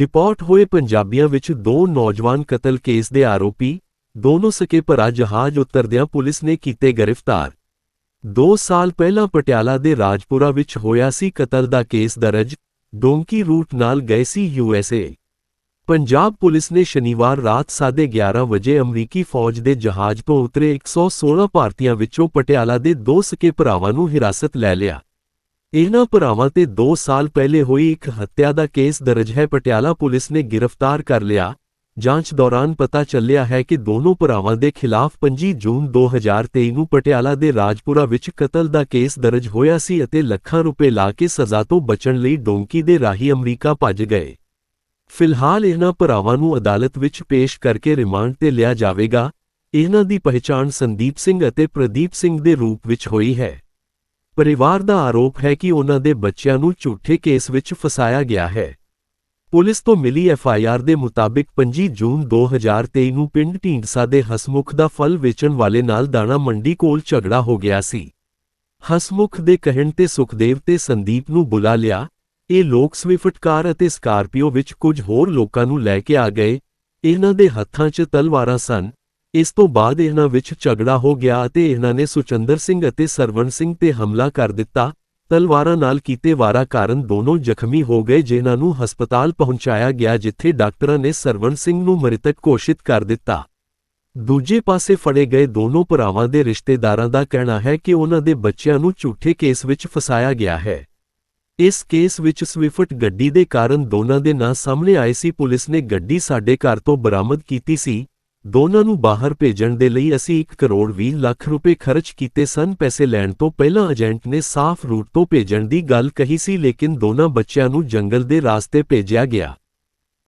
Deport ਹੋਏ ਪੰਜਾਬੀਆਂ ਵਿੱਚ ਦੋ ਨੌਜਵਾਨ ਕਤਲ ਕੇਸ ਦੇ ਆਰੋਪੀ, ਦੋਨੋਂ ਸਕੇ ਭਰਾ ਜਹਾਜ਼ ਉਤਰਦਿਆਂ ਪੁਲਿਸ ਨੇ ਕੀਤੇ ਗ੍ਰਿਫਤਾਰ। 2 ਸਾਲ ਪਹਿਲਾਂ ਪਟਿਆਲਾ ਦੇ ਰਾਜਪੁਰਾ ਵਿੱਚ ਹੋਇਆ ਸੀ ਕਤਲ ਦਾ ਕੇਸ ਦਰਜ, ਡੋਂਕੀ ਰੂਟ ਨਾਲ ਗਏ ਸੀ ਯੂਐਸਏ ਪੰਜਾਬ ਪੁਲਿਸ ਨੇ ਸ਼ਨੀਵਾਰ ਰਾਤ 11:30 ਵਜੇ ਅਮਰੀਕੀ ਫੌਜ ਦੇ ਜਹਾਜ਼ ਤੋਂ ਉਤਰੇ 116 ਭਾਰਤੀਆਂ ਵਿੱਚੋਂ ਪਟਿਆਲਾ ਦੇ ਦੋ ਸਕੇ ਭਰਾਵਾਂ ਨੂੰ ਹਿਰਾਸਤ ਲੈ ਲਿਆ। ਇਹਨਾਂ ਭਰਾਵਾਂ ਤੇ 2 ਸਾਲ ਪਹਿਲੇ ਹੋਈ ਇੱਕ ਹੱਤਿਆ ਦਾ ਕੇਸ ਦਰਜ ਹੈ। ਪਟਿਆਲਾ ਪੁਲਿਸ ਨੇ ਗ੍ਰਿਫਤਾਰ ਕਰ ਲਿਆ। ਜਾਂਚ ਦੌਰਾਨ ਪਤਾ ਚੱਲਿਆ ਹੈ ਕਿ ਦੋਨੋਂ ਭਰਾਵਾਂ ਦੇ ਖਿਲਾਫ 25 ਜੂਨ 2023 ਨੂੰ ਪਟਿਆਲਾ ਦੇ ਰਾਜਪੁਰਾ ਵਿੱਚ ਕਤਲ ਦਾ ਕੇਸ ਦਰਜ ਹੋਇਆ ਸੀ ਅਤੇ ਲੱਖਾਂ ਰੁਪਏ ਲਾ ਕੇ ਸਜ਼ਾ ਤੋਂ ਬਚਣ ਲਈ ਡੋਂਕੀ ਦੇ ਰਾਹੀਂ ਅਮਰੀਕਾ ਭੱਜ ਗਏ। ਫਿਲਹਾਲ ਇਹਨਾਂ ਭਰਾਵਾਂ ਨੂੰ ਅਦਾਲਤ ਵਿੱਚ ਪੇਸ਼ ਕਰਕੇ ਰਿਮਾਂਡ ਤੇ ਲਿਆ ਜਾਵੇਗਾ। ਇਹਨਾਂ ਦੀ ਪਹਿਚਾਣ ਸੰਦੀਪ ਸਿੰਘ ਅਤੇ ਪ੍ਰਦੀਪ ਸਿੰਘ ਦੇ ਰੂਪ ਵਿੱਚ ਹੋਈ ਹੈ। ਪਰਿਵਾਰ ਦਾ ਆਰੋਪ ਹੈ ਕਿ ਉਹਨਾਂ ਦੇ ਬੱਚਿਆਂ ਨੂੰ ਝੂਠੇ ਕੇਸ ਵਿੱਚ ਫਸਾਇਆ ਗਿਆ ਹੈ। ਪੁਲਿਸ ਤੋਂ ਮਿਲੀ ਐਫਆਈਆਰ ਦੇ ਮੁਤਾਬਿਕ 25 ਜੂਨ 2023 ਨੂੰ ਪਿੰਡ ਢੀਂਡਸਾ ਦੇ ਹਸਮੁਖ ਦਾ ਫਲ ਵੇਚਣ ਵਾਲੇ ਨਾਲ ਦਾਣਾ ਮੰਡੀ ਕੋਲ ਝਗੜਾ ਹੋ ਗਿਆ ਸੀ। ਹਸਮੁਖ ਦੇ ਕਹਿਣ ਤੇ ਸੁਖਦੇਵ ਤੇ ਸੰਦੀਪ ਨੂੰ ਬੁਲਾ ਲਿਆ। ਇਹ ਲੋਕ ਸਵਿਫਟ ਕਾਰ ਅਤੇ ਸਕਾਰਪੀਓ ਵਿੱਚ ਕੁਝ ਹੋਰ ਲੋਕਾਂ ਨੂੰ ਲੈ ਕੇ ਆ ਗਏ। ਇਹਨਾਂ ਦੇ ਹੱਥਾਂ 'ਚ ਤਲਵਾਰਾਂ ਸਨ। ਇਸ ਤੋਂ ਬਾਅਦ ਇਹਨਾਂ ਵਿੱਚ ਝਗੜਾ ਹੋ ਗਿਆ ਅਤੇ ਇਹਨਾਂ ਨੇ ਸੁਚੰਦਰ ਸਿੰਘ ਅਤੇ ਸਰਵਣ ਸਿੰਘ ਤੇ ਹਮਲਾ ਕਰ ਦਿੱਤਾ। ਤਲਵਾਰਾਂ ਨਾਲ ਕੀਤੇ ਵਾਰਾ ਕਾਰਨ ਦੋਨੋਂ ਜ਼ਖਮੀ ਹੋ ਗਏ, ਜਿਨ੍ਹਾਂ ਨੂੰ ਹਸਪਤਾਲ ਪਹੁੰਚਾਇਆ ਗਿਆ, ਜਿੱਥੇ ਡਾਕਟਰਾਂ ਨੇ ਸਰਵਣ ਸਿੰਘ ਨੂੰ ਮ੍ਰਿਤਕ ਘੋਸ਼ਿਤ ਕਰ ਦਿੱਤਾ। ਦੂਜੇ ਪਾਸੇ ਫੜੇ ਗਏ ਦੋਨੋਂ ਭਰਾਵਾਂ ਦੇ ਰਿਸ਼ਤੇਦਾਰਾਂ ਦਾ ਕਹਿਣਾ ਹੈ ਕਿ ਉਹਨਾਂ ਦੇ ਬੱਚਿਆਂ ਨੂੰ ਝੂਠੇ ਕੇਸ ਵਿੱਚ ਫਸਾਇਆ ਗਿਆ ਹੈ। ਇਸ ਕੇਸ ਵਿੱਚ ਸਵਿਫਟ ਗੱਡੀ ਦੇ ਕਾਰਨ ਦੋਨਾਂ ਦੇ ਨਾਂ ਸਾਹਮਣੇ ਆਏ ਸੀ। ਪੁਲਿਸ ਨੇ ਗੱਡੀ ਸਾਡੇ ਘਰ ਤੋਂ ਬਰਾਮਦ ਕੀਤੀ ਸੀ। ਦੋਨਾਂ ਨੂੰ ਬਾਹਰ ਭੇਜਣ ਦੇ ਲਈ ਅਸੀਂ 1 ਕਰੋੜ 20 ਲੱਖ ਰੁਪਏ ਖਰਚ ਕੀਤੇ ਸਨ। ਪੈਸੇ ਲੈਣ ਤੋਂ ਪਹਿਲਾਂ ਏਜੰਟ ਨੇ ਸਾਫ਼ ਰੂਟ ਤੋਂ ਭੇਜਣ ਦੀ ਗੱਲ ਕਹੀ ਸੀ, ਲੇਕਿਨ ਦੋਨਾਂ ਬੱਚਿਆਂ ਨੂੰ ਜੰਗਲ ਦੇ ਰਾਸਤੇ ਭੇਜਿਆ ਗਿਆ।